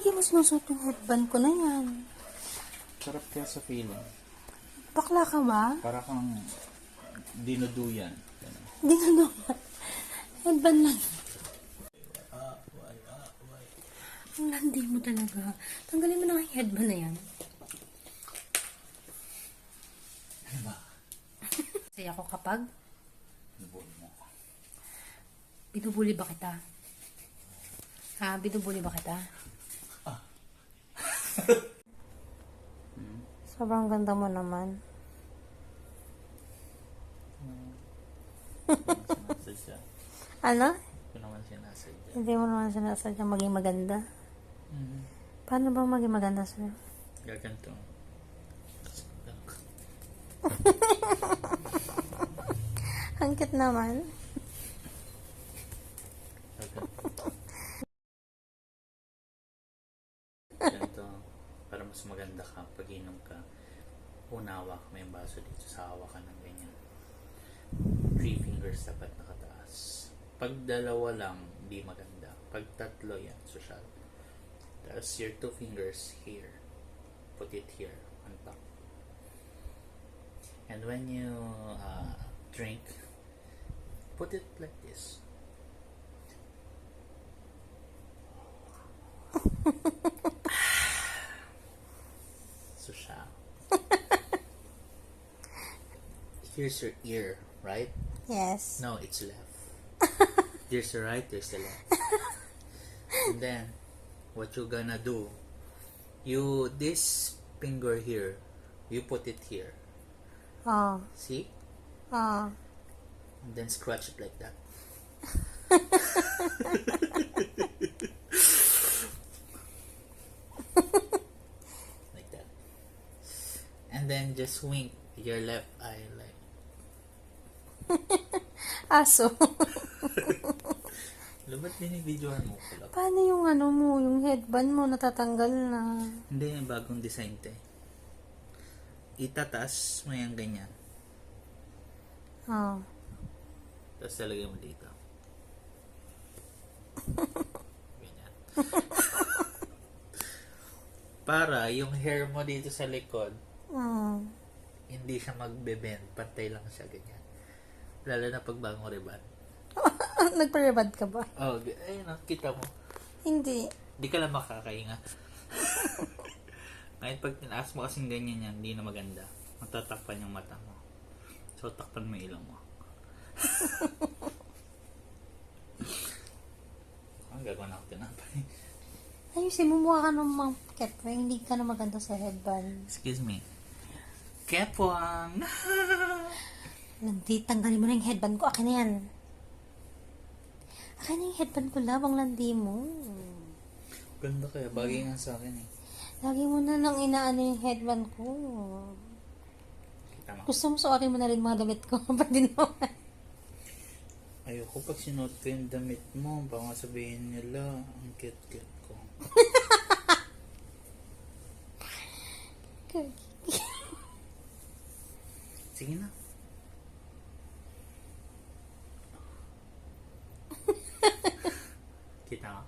lagi mo sinusuot yung headband ko na yan? Sarap kaya sa feeling. Bakla ka ba? Para kang dinuduyan. Naman. Headband lang. Ang landi mo talaga. Tanggalin mo na yung headband na yan. Ano ba? Saya ako kapag Nabuli mo. binubuli ba kita? Ha? Binubuli ba kita? Sobrang ganda mo naman. Sinasadya. Ano? Ito naman sinasadya. Hindi mo naman sinasadya maging maganda. Mm-hmm. Paano ba maging maganda sa'yo? Gaganto. Ang cute naman. Gaganto. Ganito. Para mas maganda ka pag inom ka. Unawa ka may baso dito sa hawakan ng ganyan. Three fingers dapat nakataas. Pag dalawa lang, di maganda. Pag tatlo yan, social. Tapos your two fingers here. Put it here on top. And when you uh, drink, put it like this. Here's your ear, right? Yes. No, it's left. There's the right, there's the left. and then, what you're gonna do? You, this finger here, you put it here. Oh. See? Oh. And then scratch it like that. like that. And then just wink your left eye like Aso. Lubat binibidyohan mo ko lang. Paano yung ano mo, yung headband mo natatanggal na? Hindi, yung bagong design te. Itataas mo yung ganyan. Oh. Tapos talagay mo dito. Ganyan. Para yung hair mo dito sa likod, Mm. hindi siya magbe-bend. Pantay lang siya ganyan. Lalo na pag bagong riban. Nagpa-rebad ka ba? Oh, g- ayun oh, kita mo. Hindi. Di ka lang makakainga. Ngayon pag tinaas mo kasing ganyan yan, hindi na maganda. Matatakpan yung mata mo. So, takpan mo yung ilong mo. Ang gagawin ako tinapay. Ayusin mo mukha ka ng mga ketwe. Hindi ka na maganda sa headband. Excuse me. Kepwang! Landi, tanggalin mo na yung headband ko. Akin na yan. Akin na yung headband ko, love. Ang landi mo. Ganda kaya. Bagay nga sa akin eh. Lagi mo na nang inaano yung headband ko. Tama. Gusto mo suorin mo na rin mga damit ko. Pwede naman. Ayoko pag sinuot ko yung damit mo. Baka sabihin nila, ang cute-cute ko. Sige na. 来てた